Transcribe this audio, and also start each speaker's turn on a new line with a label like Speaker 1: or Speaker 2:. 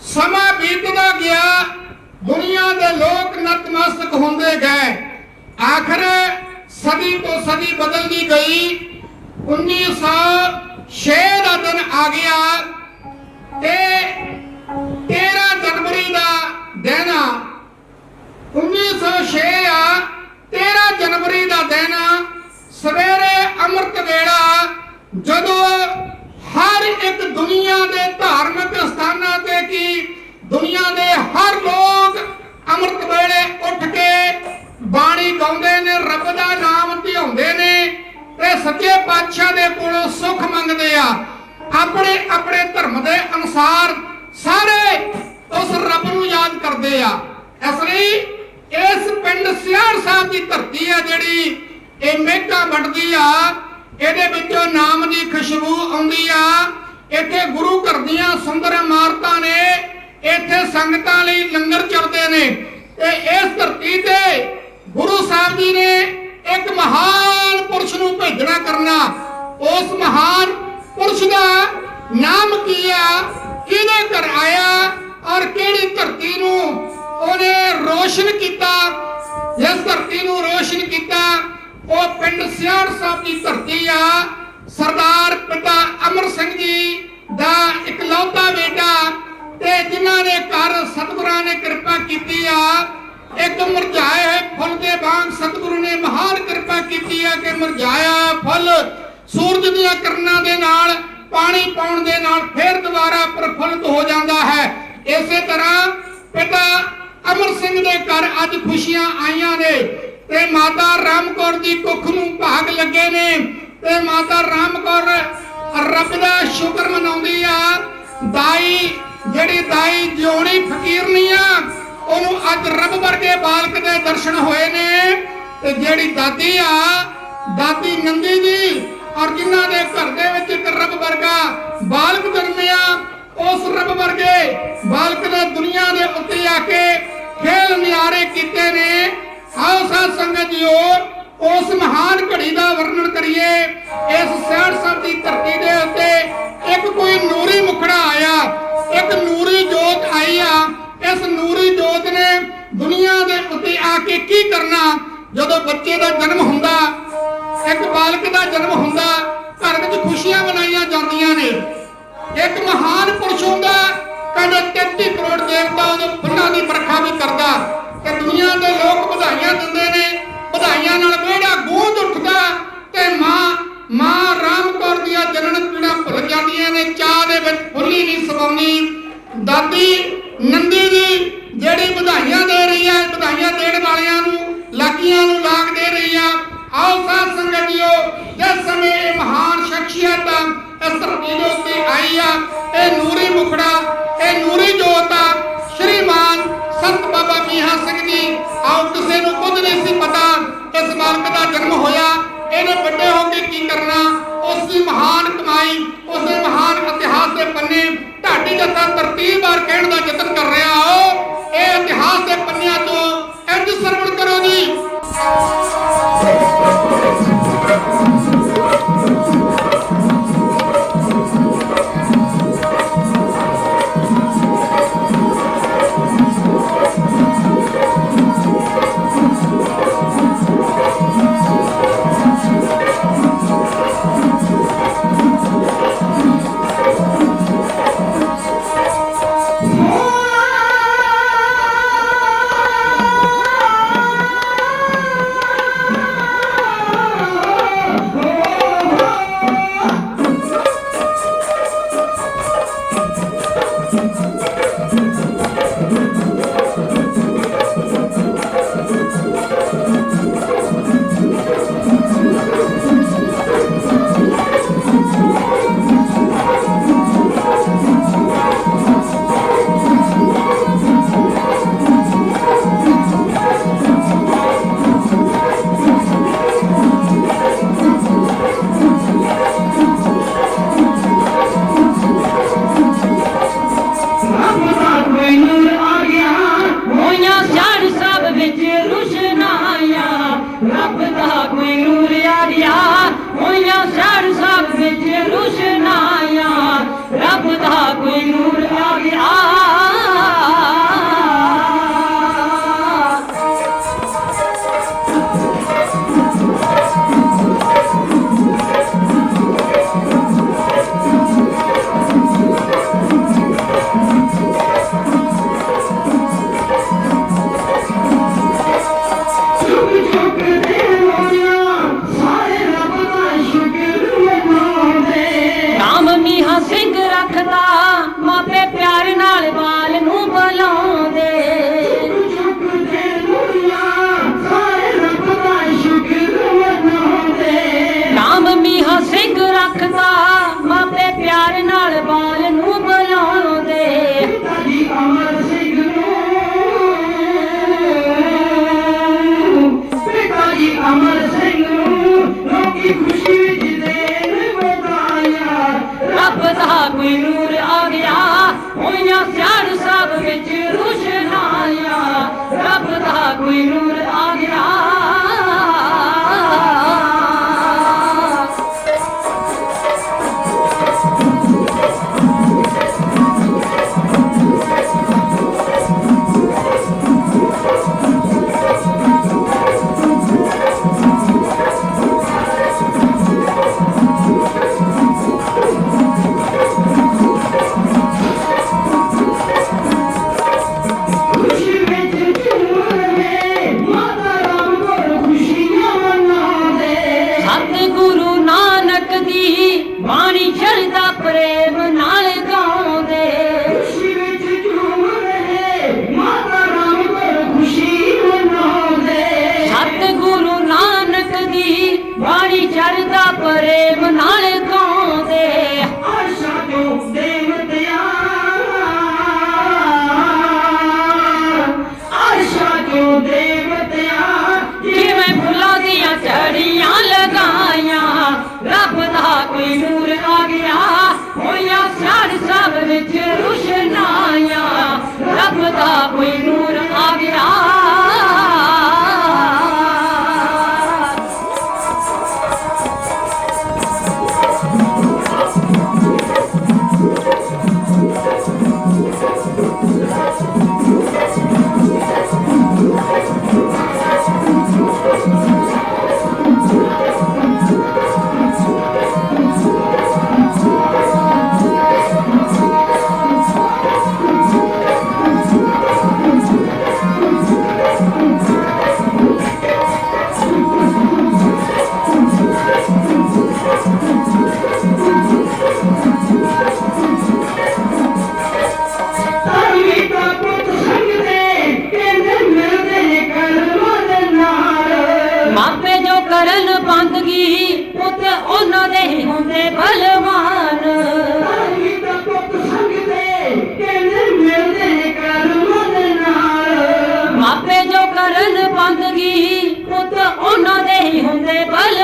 Speaker 1: ਸਮਾਂ ਬੀਤਦਾ ਗਿਆ, ਦੁਨੀਆ ਦੇ ਲੋਕ ਨਤਮਸਤਕ ਹੁੰਦੇ ਗਏ। ਆਖਰ ਸਦੀ ਤੋਂ ਸਦੀ ਬਦਲਦੀ ਗਈ। 1906 ਦਾ ਦਿਨ ਆ ਗਿਆ ਤੇ 13 ਜਨਵਰੀ ਦਾ ਦਿਨ ਆ। 1906 ਆ 13 ਜਨਵਰੀ ਦਾ ਦਿਨ ਸਵੇਰੇ ਅੰਮ੍ਰਿਤ ਵੇਲਾ ਜਦੋਂ ਹਰ ਇੱਕ ਦੁਨੀਆ ਦੇ ਧਾਰਮਿਕ ਸਥਾਨਾਂ ਤੇ ਕੀ? ਦੁਨੀਆ ਦੇ ਹਰ ਲੋਕ ਅੰਮ੍ਰਿਤ ਵੇਲੇ ਉੱਠ ਕੇ ਬਾਣੀ ਗਾਉਂਦੇ ਨੇ, ਰੱਬ ਦਾ ਨਾਮ ਧਿਆਉਂਦੇ ਨੇ ਤੇ ਸੱਚੇ ਪਾਤਸ਼ਾਹ ਦੇ ਕੋਲੋਂ ਸੁੱਖ ਮੰਗਦੇ ਆ। ਆਪਣੇ ਆਪਣੇ ਧਰਮ ਦੇ ਅਨੁਸਾਰ ਸਾਰੇ ਉਸ ਰੱਬ ਨੂੰ ਯਾਦ ਕਰਦੇ ਆ। ਇਸ ਲਈ ਇਸ ਪਿੰਡ ਸਿਆੜ ਸਾਹਿਬ ਦੀ ਧਰਤੀ ਆ ਜਿਹੜੀ, ਇਹ ਮਹਿਕਾ ਵੱਟਦੀ ਆ। ਇਹਦੇ ਵਿੱਚੋਂ ਨਾਮ ਦੀ ਖੁਸ਼ਬੂ ਆਉਂਦੀ ਆ। ਇੱਥੇ ਗੁਰੂ ਘਰ ਦੀਆਂ ਸੁੰਦਰ ਇਮਾਰਤਾਂ ਨੇ, ਇੱਥੇ ਸੰਗਤਾਂ ਲਈ ਲੰਗਰ ਚੱਲਦੇ ਨੇ। ਤੇ ਇਸ ਧਰਤੀ ਤੇ ਗੁਰੂ ਸਾਹਿਬ ਜੀ ਨੇ ਇੱਕ ਮਹਾਨ ਪੁਰਸ਼ ਨੂੰ ਭੇਜਣਾ ਕਰਨਾ। ਉਸ ਮਹਾਨ ਪੁਰਸ਼ ਦਾ ਨਾਮ ਕੀ ਆ? ਕਿਹਦੇ ਘਰ ਆਇਆ? ਔਰ ਕਿਹੜੀ ਧਰਤੀ ਨੂੰ ਉਹਨੇ ਰੋਸ਼ਨ ਕੀਤਾ? ਉਹ ਪਿੰਡ ਸਿਆੜ ਸਾਹਿਬ ਦੀ ਧਰਤੀ ਆ। ਸਰਦਾਰ ਪਿਤਾ ਅਮਰ ਸਿੰਘ ਜੀ ਦਾ ਇਕਲੌਤਾ ਬੇਟਾ ਤੇ ਜਿਨ੍ਹਾਂ ਦੇ ਘਰ ਸਤਿਗੁਰਾਂ ਨੇ ਕਿਰਪਾ ਕੀਤੀ ਆ। ਇੱਕ ਮੁਰਝਾਏ ਹੋਏ ਫੁੱਲ ਦੇ ਵਾਂਗ ਸਤਿਗੁਰੂ ਨੇ ਮਹਾਨ ਕਿਰਪਾ ਕੀਤੀ ਆ ਕਿ ਮੁਰਝਾਇਆ ਫੁੱਲ ਸੂਰਜ ਦੀਆਂ ਕਿਰਨਾਂ ਦੇ ਨਾਲ, ਪਾਣੀ ਪਾਉਣ ਦੇ ਨਾਲ ਫੇਰ ਦੁਬਾਰਾ ਪ੍ਰਫੁੱਲਤ ਹੋ ਜਾਂਦਾ ਹੈ। ਇਸੇ ਤਰ੍ਹਾਂ ਪਿਤਾ ਅਮਰ ਸਿੰਘ ਦੇ ਘਰ ਅੱਜ ਖੁਸ਼ੀਆਂ ਆਈਆਂ ਨੇ। ਤੇ ਮਾਤਾ ਰਾਮਕੌਰ ਦੀ ਕੁੱਖ ਨੂੰ ਭਾਗ ਲੱਗੇ ਨੇ। ਤੇ ਮਾਤਾ ਰਾਮਕੌਰ ਰੱਬ ਦਾ ਸ਼ੁਕਰ ਮਨਾਉਂਦੀ ਆ। ਦਾਈ, ਜਿਹੜੀ ਦਾਈ ਜਿਉਣੀ ਫਕੀਰਨੀ ਆ, ਉਹਨੂੰ ਅੱਜ ਰੱਬ ਵਰਗੇ ਬਾਲਕ ਦੇ ਦਰਸ਼ਨ ਹੋਏ ਨੇ। ਤੇ ਜਿਹੜੀ ਦਾਦੀ ਆ, ਦਾਦੀ ਨੰਦੀ ਜੀ ਔਰ ਜਿਨ੍ਹਾਂ ਦੇ ਘਰ ਦੇ ਵਿੱਚ ਇੱਕ ਰੱਬ ਵਰਗਾ ਬਾਲਕ ਜਨਮਿਆ ਉਸ ਰੱਬ ਵਰਗੇ ਬਾਲਕ ਨੇ ਦੁਨੀਆ ਦੇ ਉੱਤੇ ਆ ਕੇ ਖੇਲ ਨਿਆਰੇ ਕੀਤੇ ਨੇ। ਆਓ ਸਾਧ ਸੰਗਤ ਜੀਓ ਉਸ ਮਹਾਨ ਘੜੀ ਦਾ ਵਰਣਨ ਕਰੀਏ, ਇਸ ਸਹਿੜ ਸਾਹਿਬ ਦੀ ਧਰਤੀ ਦੇ ਉੱਤੇ ਇੱਕ ਕੋਈ ਨੂਰੀ ਮੁਖੜਾ ਆਇਆ, ਇੱਕ ਨੂਰੀ ਜੋਤ ਆਈ ਆ, ਇਸ ਨੂਰੀ ਜੋਤ ਨੇ ਦੁਨੀਆ ਦੇ ਉੱਤੇ ਆ ਕੇ ਕੀ ਕਰਨਾ? ਜਦੋਂ ਬੱਚੇ ਦਾ ਜਨਮ ਹੁੰਦਾ, ਇੱਕ ਬਾਲਕ ਦਾ ਜਨਮ ਹੁੰਦਾ, ਘਰ ਵਿੱਚ ਖੁਸ਼ੀਆਂ ਮਨਾਈਆਂ ਜਾਂਦੀਆਂ ਨੇ। ਇੱਕ ਮਹਾਨ ਪੁਰਸ਼ ਹੁੰਦਾ, ਕਹਿੰਦੇ 33 ਕਰੋੜ ਦੇਵਤਾ ਉਹਦੇ ਫੁੱਲਾਂ ਦੀ ਵਰਖਾ ਵੀ ਕਰਦਾ। ਤੇ ਲੋਕ ਵਧਾਈਆਂ ਦਿੰਦੇ ਨੇ। ਵਧਾਈਆਂ ਨਾਲ ਵਿਹੜਾ ਗੂੰਜ ਉੱਠਦਾ ਤੇ ਮਾਂ ਮਾਂ ਰਾਮ ਦੀਆਂ ਜਨਨ ਪੀੜਾਂ ਭੁੱਲ ਜਾਂਦੀਆਂ ਨੇ, ਚਾਹ ਦੇ ਵਿੱਚ ਫੁੱਲੀ ਨਹੀਂ ਸਵਾਉਣੀ। ਦਾਦੀ ਨੰਦੀ ਜੀ ਜਿਹੜੀ ਵਧਾਈਆਂ ਦੇ ਰਹੀ ਹੈ, ਵਧਾਈਆਂ ਦੇਣ ਵਾਲਿਆਂ ਨੂੰ, ਲਾਗੀਆਂ ਨੂੰ ਲਾਗ ਦੇ ਰਹੀ ਆ। ਆਓ ਸਾਧ ਸੰਗਤ ਜੀਓ ਜਿਸ ਸਮੇਂ ਇਹ ਮਹਾਨ ਸ਼ਖਸੀਅਤ ਇਸ ਧਰਤੀ ਦੇ ਉੱਤੇ ਆਈ ਆ। ਇਹ ਨੂਰੀ ਮੁਖੜਾ, ਇਹ ਨੂਰੀ ਜੋਤ ਆ। ਸ਼੍ਰੀਮਾਨ ਸੰਤ ਬਾਬਾ ਮੀਹਾ ਸਿੰਘ ਜੀ, ਆਓ ਕਿਸੇ ਨੂੰ ਕੁਝ ਨਹੀਂ ਸੀ ਪਤਾ ਇਸ ਮਾਲਕ ਦਾ ਜਨਮ ਹੋਇਆ। ਇਹਨੇ ਵੱਡੇ ਹੋ ਕੇ ਕੀ ਕਰਨਾ? ਉਸ
Speaker 2: ਬਾਣੀ ਚੜਦਾ ਪ੍ਰੇਮ ਨਾਲ ਗਾਉਂਦੇ। ਖੁਸ਼ੀ ਵਿੱਚ ਝੂਮ ਰਹੇ ਮਾਤਾ ਰਾਮ ਕੋਲ ਖੁਸ਼ੀ ਮਨਾਉਂਦੇ। ਸਤਿਗੁਰੂ ਨਾਨਕ ਦੀ ਬਾਣੀ ਚੜਦਾ ਪ੍ਰੇਮ ਨਾਲ ਗਾਉਂਦੇ। ਆਸ਼ਾ ਤੋਂ ਦੇਵਤਿਆਂ ਸਭ ਵਿੱਚ ਰੁਸ਼ਨਾਈਆਂ ਰੱਬ ਦਾ ਕੋਈ ਹੁੰਦੇ ਬਲਵਾਨ। ਦਾ ਪੁੱਤ ਸੰਗਦੇ ਕਹਿੰਦੇ ਮਿਲਦੇ ਕਰਮਾਂ ਦੇ ਨਾਲ। ਮਾਪੇ ਜੋ ਕਰਨ ਬੰਦਗੀ ਪੁੱਤ ਉਹਨਾਂ ਦੇ ਹੀ ਹੁੰਦੇ ਬਲਵਾਨ